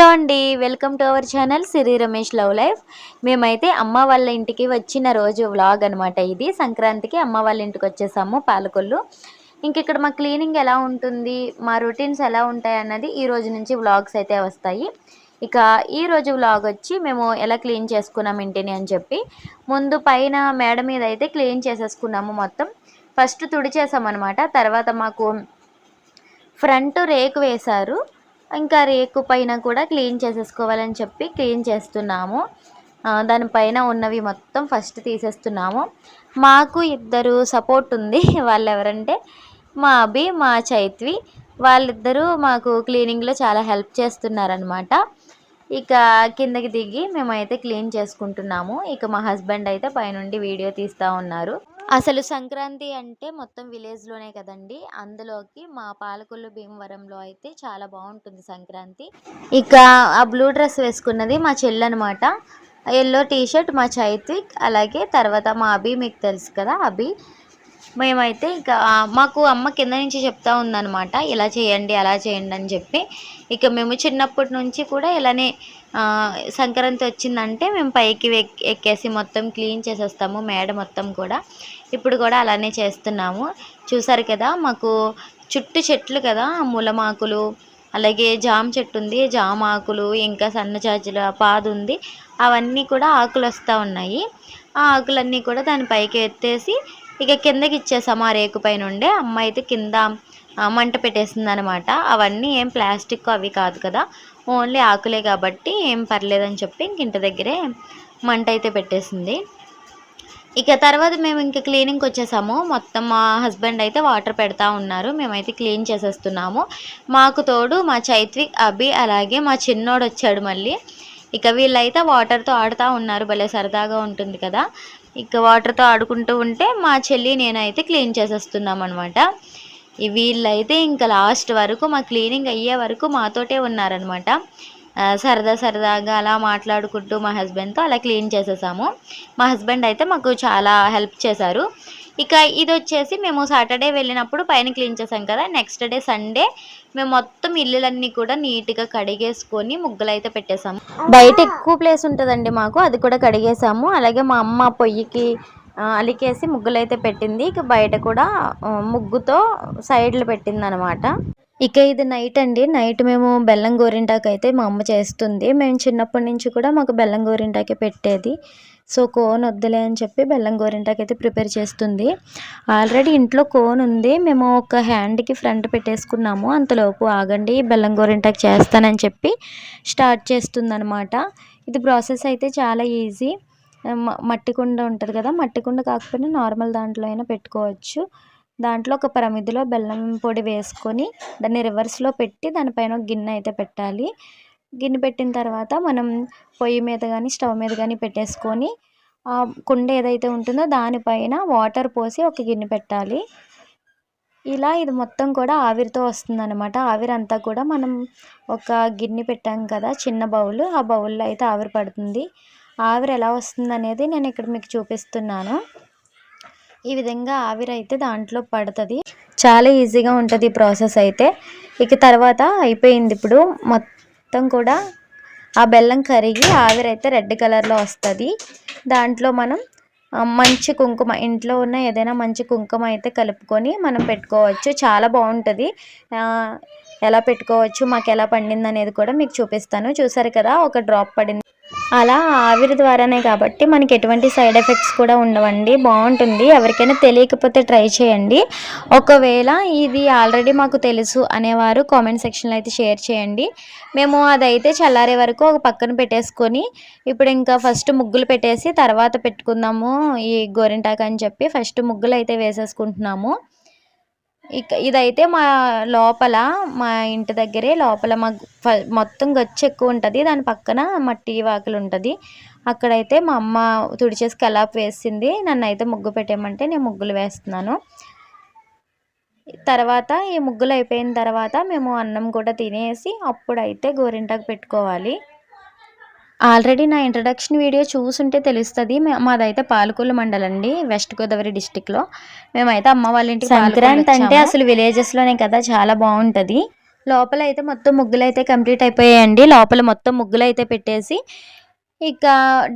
Hello అండి welcome to our channel Siri Ramesh love life. మేమైతే అమ్మ వాళ్ళ ఇంటికి వచ్చిన రోజు వ్లాగ్ అనమాట ఇది. సంక్రాంతికి అమ్మ వాళ్ళ ఇంటికి వచ్చేసాము పాలకొల్లు. ఇంక ఇక్కడ మా క్లీనింగ్ ఎలా ఉంటుంది మా రొటీన్స్ ఎలా ఉంటాయి అన్నది ఈ రోజు నుంచి వ్లాగ్స్ అయితే వస్తాయి. ఇక ఈ రోజు వ్లాగ్ వచ్చి మేము ఎలా క్లీన్ చేసుకున్నాం ఇంటిని అని చెప్పి ముందు పైన మేడ మీద అయితే క్లీన్ చేసేసుకున్నాము మొత్తం. ఫస్ట్ తుడిచేసామన్నమాట తర్వాత మాకు ఫ్రంట్ రేకు వేశారు. ఇంకా రేకు పైన కూడా క్లీన్ చేసేసుకోవాలని చెప్పి క్లీన్ చేస్తున్నాము. దానిపైన ఉన్నవి మొత్తం ఫస్ట్ తీసేస్తున్నాము. మాకు ఇద్దరు సపోర్ట్ ఉంది. వాళ్ళు ఎవరంటే మా అభి మా చైత్వి. వాళ్ళిద్దరూ మాకు క్లీనింగ్లో చాలా హెల్ప్ చేస్తున్నారనమాట ఇక కిందకి దిగి మేమైతే క్లీన్ చేసుకుంటున్నాము. ఇక మా హస్బెండ్ అయితే పైనుండి వీడియో తీస్తూ ఉన్నారు. అసలు సంక్రాంతి అంటే మొత్తం విలేజ్లోనే కదండి. అందులోకి మా పాలకొల్లు భీమవరంలో అయితే చాలా బాగుంటుంది సంక్రాంతి. ఇక ఆ బ్లూ డ్రెస్ వేసుకున్నది మా చెల్లి అనమాట ఎల్లో టీషర్ట్ మా చైత్విక్ అలాగే తర్వాత మా అభి మీకు తెలుసు కదా అభి. మేమైతే ఇక మాకు అమ్మ కింద నుంచి చెప్తా ఉందనమాట ఇలా చేయండి అలా చేయండి అని చెప్పి. ఇక మేము చిన్నప్పటి నుంచి కూడా ఇలానే సంక్రాంతి వచ్చిందంటే మేము పైకి ఎక్కేసి మొత్తం క్లీన్ చేసేస్తాము మేడ మొత్తం కూడా. ఇప్పుడు కూడా అలానే చేస్తున్నాము. చూసారు కదా మాకు చుట్టూ చెట్లు కదా ములమాకులు అలాగే జామ చెట్టు ఉంది జామ ఆకులు ఇంకా సన్నజాజుల పాదు ఉంది. అవన్నీ కూడా ఆకులు వస్తూ ఉన్నాయి. ఆ ఆకులన్నీ కూడా దాని పైకి ఎత్తేసి ఇక కిందకి ఇచ్చేసాము ఆ రేకు పైన ఉండే అమ్మ అయితే కింద మంట పెట్టేసింది అనమాట అవన్నీ ఏం ప్లాస్టిక్ అవి కాదు కదా. ఓన్లీ ఆకులే కాబట్టి ఏం పర్లేదని చెప్పి ఇంక ఇంటి దగ్గరే మంట అయితే పెట్టేసింది. ఇక తర్వాత మేము ఇంక క్లీనింగ్కి వచ్చేసాము. మొత్తం మా హస్బెండ్ అయితే వాటర్ పెడతా ఉన్నారు. మేమైతే క్లీన్ చేసేస్తున్నాము. మాకు తోడు మా చైత్విక్ అభి అలాగే మా చిన్నోడు వచ్చాడు మళ్ళీ. ఇక వీళ్ళైతే వాటర్తో ఆడుతూ ఉన్నారు. భలే సరదాగా ఉంటుంది కదా. ఇక వాటర్తో ఆడుకుంటూ ఉంటే మా చెల్లి నేనైతే క్లీన్ చేసేస్తున్నాం అనమాట వీళ్ళైతే ఇంకా లాస్ట్ వరకు మా క్లీనింగ్ అయ్యే వరకు మాతోటే ఉన్నారనమాట సరదా సరదాగా అలా మాట్లాడుకుంటూ మా హస్బెండ్తో అలా క్లీన్ చేసేసాము. మా హస్బెండ్ అయితే మాకు చాలా హెల్ప్ చేశారు. ఇక ఇది వచ్చేసి మేము సాటర్డే వెళ్ళినప్పుడు పైన క్లీన్ చేసాం కదా నెక్స్ట్ డే సండే మేము మొత్తం ఇల్లులన్నీ కూడా నీట్గా కడిగేసుకొని ముగ్గులు అయితే పెట్టేసాము. బయట ఎక్కువ ప్లేస్ ఉంటుందండి మాకు అది కూడా కడిగేసాము. అలాగే మా అమ్మ పొయ్యికి అలికేసి ముగ్గులైతే పెట్టింది. ఇక బయట కూడా ముగ్గుతో సైడ్లు పెట్టింది అనమాట ఇక ఇది నైట్ అండి. నైట్ మేము బెల్లం గోరింటాకు అయితే మా అమ్మ చేస్తుంది. మేము చిన్నప్పటి నుంచి కూడా మాకు బెల్లం గోరింటాకే పెట్టేది. సో కోన్ వద్దులే అని చెప్పి బెల్లం గోరింటాకు అయితే ప్రిపేర్ చేస్తుంది. ఆల్రెడీ ఇంట్లో కోన్ ఉంది. మేము ఒక హ్యాండ్కి ఫ్రంట్ పెట్టేసుకున్నాము. అంతలోపు ఆగండి బెల్లం గోరింటాకు చేస్తానని చెప్పి స్టార్ట్ చేస్తుంది అనమాట ఇది ప్రాసెస్ అయితే చాలా ఈజీ. మట్టి కుండ ఉంటుంది కదా మట్టి కుండ కాకపోయినా నార్మల్ దాంట్లో అయినా పెట్టుకోవచ్చు. దాంట్లో ఒక ప్రమిదిలో బెల్లం పొడి వేసుకొని దాన్ని రివర్స్లో పెట్టి దానిపైన గిన్నె అయితే పెట్టాలి. గిన్నె పెట్టిన తర్వాత మనం పొయ్యి మీద కానీ స్టవ్ మీద కానీ పెట్టేసుకొని ఆ కుండ ఏదైతే ఉంటుందో దానిపైన వాటర్ పోసి ఒక గిన్నె పెట్టాలి. ఇలా ఇది మొత్తం కూడా ఆవిరితో వస్తుందన్నమాట. ఆవిరి అంతా కూడా మనం ఒక గిన్నె పెట్టాం కదా చిన్న బౌల్. ఆ బౌల్లో అయితే ఆవిరి పడుతుంది. ఆవిరి ఎలా వస్తుంది అనేది నేను ఇక్కడ మీకు చూపిస్తున్నాను. ఈ విధంగా ఆవిరి అయితే దాంట్లో పడుతుంది. చాలా ఈజీగా ఉంటుంది ఈ ప్రాసెస్ అయితే. ఇక తర్వాత అయిపోయింది ఇప్పుడు మొత్తం కూడా ఆ బెల్లం కరిగి ఆవిరి అయితే రెడ్ కలర్లో వస్తుంది. దాంట్లో మనం మంచి కుంకుమ ఇంట్లో ఉన్న ఏదైనా మంచి కుంకుమ అయితే కలుపుకొని మనం పెట్టుకోవచ్చు. చాలా బాగుంటుంది. ఎలా పెట్టుకోవచ్చు మాకు ఎలా పండింది అనేది కూడా మీకు చూపిస్తాను. చూసారు కదా ఒక డ్రాప్ పడింది. అలా ఆవిరి ద్వారానే కాబట్టి మనకి ఎటువంటి సైడ్ ఎఫెక్ట్స్ కూడా ఉండవండి. బాగుంటుంది. ఎవరికైనా తెలియకపోతే ట్రై చేయండి. ఒకవేళ ఇది ఆల్రెడీ మాకు తెలుసు అనేవారు కామెంట్ సెక్షన్లో అయితే షేర్ చేయండి. మేము అదైతే చల్లారే వరకు ఒక పక్కన పెట్టేసుకొని ఇప్పుడు ఇంకా ఫస్ట్ ముగ్గులు పెట్టేసి తర్వాత పెట్టుకుందాము ఈ గోరింటాకు అని చెప్పి ఫస్ట్ ముగ్గులు అయితే వేసేసుకుంటున్నాము. ఇక ఇదైతే మా లోపల మా ఇంటి దగ్గరే లోపల మా మొత్తం గచ్చు ఎక్కువ ఉంటుంది. దాని పక్కన మట్టి వాకిలు ఉంటుంది. అక్కడైతే మా అమ్మ తుడిచేసి కలాప్ వేసింది. నన్ను అయితే ముగ్గు పెట్టేయమంటే నేను ముగ్గులు వేస్తున్నాను. తర్వాత ఈ ముగ్గులు అయిపోయిన తర్వాత మేము అన్నం కూడా తినేసి అప్పుడైతే గోరింటాకు పెట్టుకోవాలి. ఆల్రెడీ నా ఇంట్రడక్షన్ వీడియో చూసుంటే తెలుస్తుంది. మాదైతే పాలకొల్లు మండలం అండి వెస్ట్ గోదావరి డిస్టిక్లో. మేమైతే అమ్మ వాళ్ళ ఇంటికి సంక్రాంతి అంటే అసలు విలేజెస్లోనే కదా చాలా బాగుంటుంది. లోపల అయితే మొత్తం ముగ్గులు అయితే కంప్లీట్ అయిపోయాయండి. లోపల మొత్తం ముగ్గులు అయితే పెట్టేసి ఇక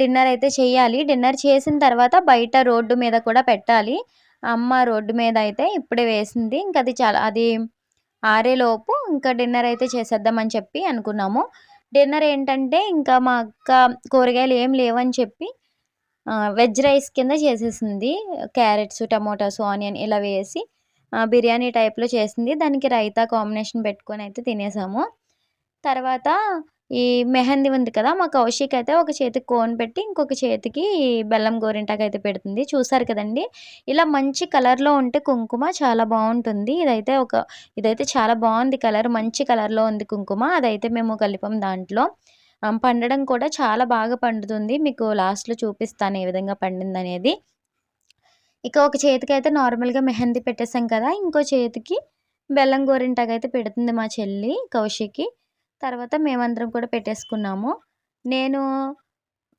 డిన్నర్ అయితే చేయాలి. డిన్నర్ చేసిన తర్వాత బయట రోడ్డు మీద కూడా పెట్టాలి. అమ్మ రోడ్డు మీద అయితే ఇప్పుడే వేసింది. ఇంకా అది చాలా అది ఆరేలోపు ఇంకా డిన్నర్ అయితే చేసేద్దామని చెప్పి అనుకున్నాము. డిన్నర్ ఏంటంటే ఇంకా మా అక్క కూరగాయలు ఏం లేవని చెప్పి వెజ్ రైస్ కింద చేసేసింది. క్యారెట్స్ టమోటాస్ ఆనియన్ ఇలా వేసి బిర్యానీ టైప్లో చేసింది. దానికి రైతా కాంబినేషన్ పెట్టుకొని అయితే తినేసాము. తర్వాత ఈ మెహందీ ఉంది కదా మా కౌశిక్ అయితే ఒక చేతికి కోన్ పెట్టి ఇంకొక చేతికి బెల్లం గోరింటాకు అయితే పెడుతుంది. చూసారు కదండి? ఇలా మంచి కలర్లో ఉంటే కుంకుమ చాలా బాగుంటుంది. ఇదైతే ఒక ఇదైతే చాలా బాగుంది కలర్. మంచి కలర్లో ఉంది కుంకుమ. అదైతే మేము కలిపాం దాంట్లో. పండడం కూడా చాలా బాగా పండుతుంది. మీకు లాస్ట్లో చూపిస్తాను ఏ విధంగా పండింది అనేది ఇక ఒక చేతికి అయితే నార్మల్గా మెహందీ పెట్టేసాం కదా ఇంకో చేతికి బెల్లం గోరింటాకు అయితే పెడుతుంది మా చెల్లి కౌశికి. తర్వాత మేమందరం కూడా పెట్టేసుకున్నాము. నేను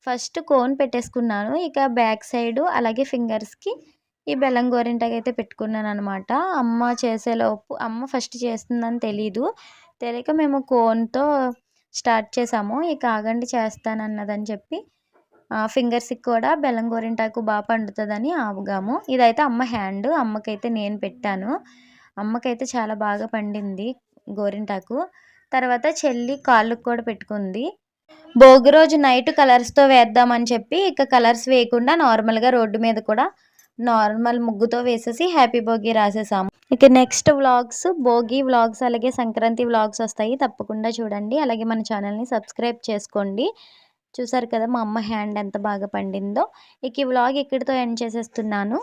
ఫస్ట్ కోన్ పెట్టేసుకున్నాను. ఇక బ్యాక్ సైడు అలాగే ఫింగర్స్కి ఈ బెల్లం గోరింటాకు అయితే పెట్టుకున్నాను అనమాట అమ్మ చేసేలోపు అమ్మ ఫస్ట్ చేస్తుందని తెలీదు. తెలియక మేము కోన్తో స్టార్ట్ చేసాము. ఇక ఆగండి చేస్తానన్నదని చెప్పి ఫింగర్స్కి కూడా బెల్లం గోరింటాకు బాగా పండుతుందని ఆవుగాము ఇదైతే అమ్మ హ్యాండ్ అమ్మకైతే నేను పెట్టాను. అమ్మకైతే చాలా బాగా పండింది గోరింటాకు. తర్వాత చెల్లి కాళ్ళకు కూడా పెట్టుకుంది. భోగి రోజు నైట్ కలర్స్తో వేద్దామని చెప్పి ఇక కలర్స్ వేయకుండా నార్మల్గా రోడ్డు మీద కూడా నార్మల్ ముగ్గుతో వేసేసి హ్యాపీ భోగి రాసేసాము. ఇక నెక్స్ట్ వ్లాగ్స్ భోగి వ్లాగ్స్ అలాగే సంక్రాంతి వ్లాగ్స్ వస్తాయి. తప్పకుండా చూడండి. అలాగే మన ఛానల్ని సబ్స్క్రైబ్ చేసుకోండి. చూసారు కదా మా అమ్మ హ్యాండ్ ఎంత బాగా పండిందో. ఇక ఈ వ్లాగ్ ఇక్కడితో ఎండ్ చేసేస్తున్నాను.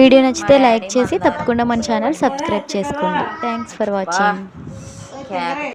వీడియో నచ్చితే లైక్ చేసి తప్పకుండా మన ఛానల్ సబ్స్క్రైబ్ చేసుకోండి. Thanks for watching cap.